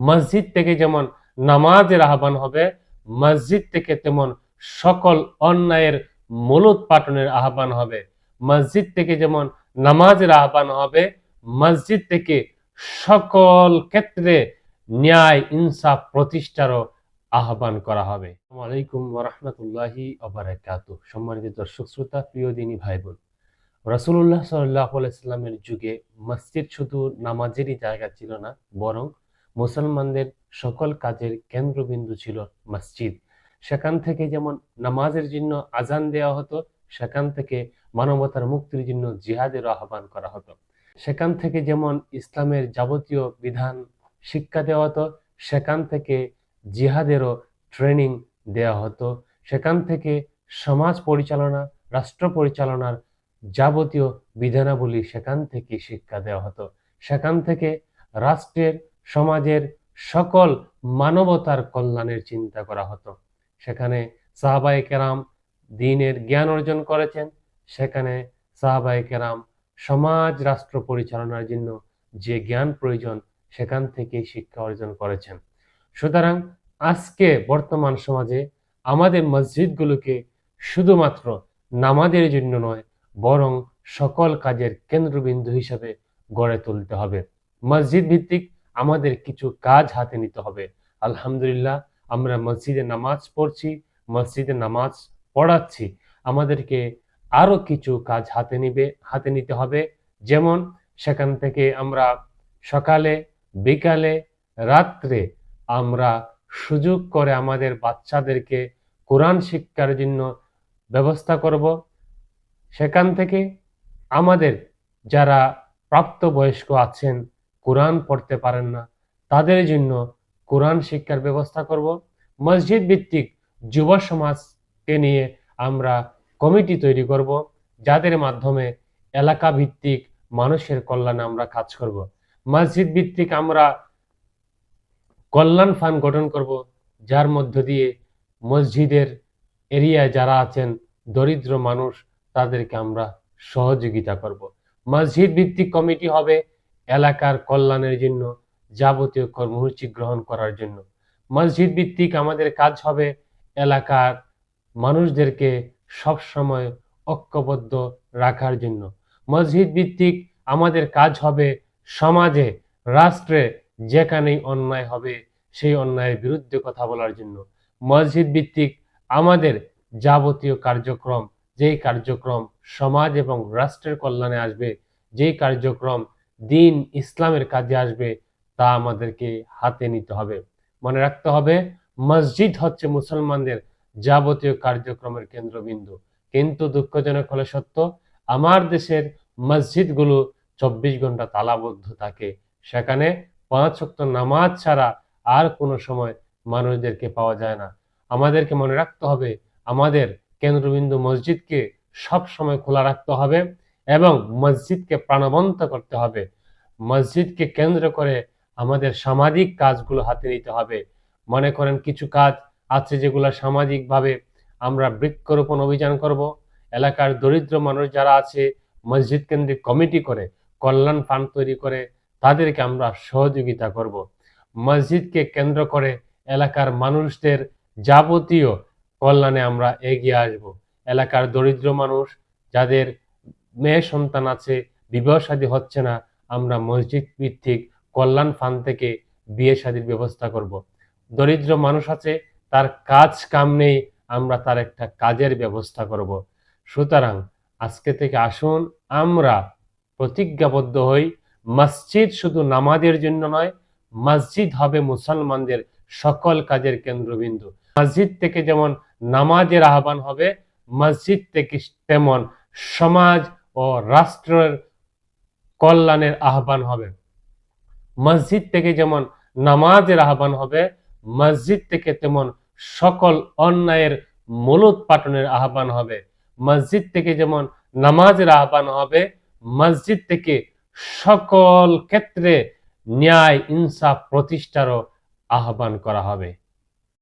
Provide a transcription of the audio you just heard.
মসজিদ থেকে যেমন নামাজের আহ্বান হবে, মসজিদ থেকে তেমন সকল অন্যায়ের মূলোৎপাটনের আহ্বান হবে। মসজিদ থেকে যেমন নামাজের আহ্বান হবে, মসজিদ থেকে সকল ক্ষেত্রে ন্যায়, ইনসাফ, প্রতিষ্ঠারও আহ্বান করা হবে। আলাইকুম ওরহমতুল্লাহি অবরাকাতু সম্মানিত দর্শক, শ্রোতা, প্রিয় দিনী ভাই বোন রাসূলুল্লাহ সাল্লাহ আলাইস্লামের যুগে মসজিদ শুধু নামাজেরই জায়গা ছিল না, বরং মুসলমানদের সকল কাজের কেন্দ্রবিন্দু ছিল মসজিদ। সেখান থেকে যেমন নামাজের জন্য আজান দেওয়া হতো, সেখান থেকে মানবতার মুক্তির জন্য জিহাদের আহ্বান করা হতো। সেখান থেকে যেমন ইসলামের যাবতীয় বিধান শিক্ষা দেওয়া হতো, সেখান থেকে জিহাদেরও ট্রেনিং দেওয়া হতো। সেখান থেকে সমাজ পরিচালনা, রাষ্ট্র পরিচালনার যাবতীয় বিধানাবলী সেখান থেকে শিক্ষা দেওয়া হতো। সেখান থেকে রাষ্ট্রের সমাজের সকল মানবতার কল্যাণের চিন্তা করা হতো। সেখানে সাহাবাই কেরাম দিনের জ্ঞান অর্জন করেছেন। সেখানে সাহাবাই কেরাম সমাজ রাষ্ট্র পরিচালনার জন্য যে জ্ঞান প্রয়োজন, সেখান থেকে শিক্ষা অর্জন করেছেন। সুতরাং আজকে বর্তমান সমাজে আমাদের মসজিদগুলোকে শুধুমাত্র নামাজের জন্য নয়, বরং সকল কাজের কেন্দ্রবিন্দু হিসেবে গড়ে তুলতে হবে। মসজিদ ভিত্তিক আমাদের কিছু কাজ হাতে নিতে হবে। আলহামদুলিল্লাহ, আমরা মসজিদে নামাজ পড়ছি, মসজিদে নামাজ পড়াচ্ছি। আমাদেরকে আরও কিছু কাজ হাতে নিবে, হাতে নিতে হবে। যেমন, সেখান থেকে আমরা সকালে, বিকালে, রাত্রে আমরা সুযোগ করে আমাদের বাচ্চাদেরকে কোরআন শিক্ষার জন্য ব্যবস্থা করব। সেখান থেকে আমাদের যারা প্রাপ্তবয়স্ক আছেন কোরআন পড়তে পারেন না। তাদের জন্য কোরআন শিক্ষার ব্যবস্থা করব। মসজিদ ভিত্তিক যুব সমাজকে নিয়ে আমরা কমিটি তৈরি করব, যাদের মাধ্যমে এলাকা ভিত্তিক মানুষের কল্যাণে আমরা কাজ করব। মসজিদ ভিত্তিক আমরা কল্যাণ ফান্ড গঠন করব, যার মধ্য দিয়ে মসজিদের এরিয়ায় যারা আছেন, দরিদ্র মানুষ, তাদেরকে আমরা সহযোগিতা করব। মসজিদ ভিত্তিক কমিটি হবে এলাকার কল্যাণের জন্য, যাবতীয় কর্মসূচি গ্রহণ করার জন্য। মসজিদ ভিত্তিক আমাদের কাজ হবে এলাকার মানুষদেরকে সব সময় ঐক্যবদ্ধ রাখার জন্য। মসজিদ ভিত্তিক আমাদের কাজ হবে সমাজে, রাষ্ট্রে যেখানেই অন্যায় হবে সেই অন্যায়ের বিরুদ্ধে কথা বলার জন্য। মসজিদ ভিত্তিক আমাদের যাবতীয় কার্যক্রম, যেই কার্যক্রম সমাজ এবং রাষ্ট্রের কল্যাণে আসবে, যেই কার্যক্রম দিন ইসলামের কাজে আসবে তা আমাদেরকে হাতে নিতে হবে। মনে রাখতে হবে, মসজিদ হচ্ছে মুসলমানদের যাবতীয় কার্যক্রমের কেন্দ্রবিন্দু। কিন্তু দুঃখজনক হলে সত্য, আমার দেশের মসজিদগুলো চব্বিশ ঘণ্টা তালাবদ্ধ থাকে। সেখানে পাঁচ শক্ত নামাজ ছাড়া আর কোনো সময় মানুষদেরকে পাওয়া যায় না। আমাদেরকে মনে রাখতে হবে, আমাদের কেন্দ্রবিন্দু মসজিদকে সব সময় খোলা রাখতে হবে। এবং মসজিদকে প্রাণবন্ত করতে হবে। মসজিদকে কেন্দ্র করে আমাদের সামাজিক কাজগুলো হাতে নিতে হবে। মনে করেন কিছু কাজ আছে যেগুলো সামাজিকভাবে আমরা বৃক্ষরোপণ অভিযান করব। এলাকার দরিদ্র মানুষ যারা আছে, মসজিদ কেন্দ্রিক কমিটি করে, কল্যাণ ফান্ড তৈরি করে, তাদেরকে আমরা সহযোগিতা করব। মসজিদকে কেন্দ্র করে এলাকার মানুষদের যাবতীয় কল্যাণে আমরা এগিয়ে আসব। এলাকার দরিদ্র মানুষ যাদের মেয়ে সন্তান আছে, বিবাহ শাদী হচ্ছে না, আমরা মসজিদ ভিত্তিক কল্যাণ ফান্ড থেকে বিয়ে শাদীর ব্যবস্থা করব। দরিদ্র মানুষ আছে, তার কাজ কাম নেই, আমরা তার একটা কাজের ব্যবস্থা করব। সুতরাং আজকে থেকে আসুন, আমরা প্রতিজ্ঞাবদ্ধ হই, মসজিদ শুধু নামাজের জন্য নয়, মসজিদ হবে মুসলমানদের সকল কাজের কেন্দ্রবিন্দু। মসজিদ থেকে যেমন নামাজের আহ্বান হবে, মসজিদ থেকে তেমন সমাজ ও রাষ্ট্রের কল্যাণের আহ্বান হবে। মসজিদ থেকে যেমন নামাজের আহ্বান হবে, মসজিদ থেকে তেমন সকল অন্যায়ের মূলোৎপাটনের আহ্বান হবে। মসজিদ থেকে যেমন নামাজের আহ্বান হবে, মসজিদ থেকে সকল ক্ষেত্রে ন্যায় ইনসাফ প্রতিষ্ঠারও আহ্বান করা হবে।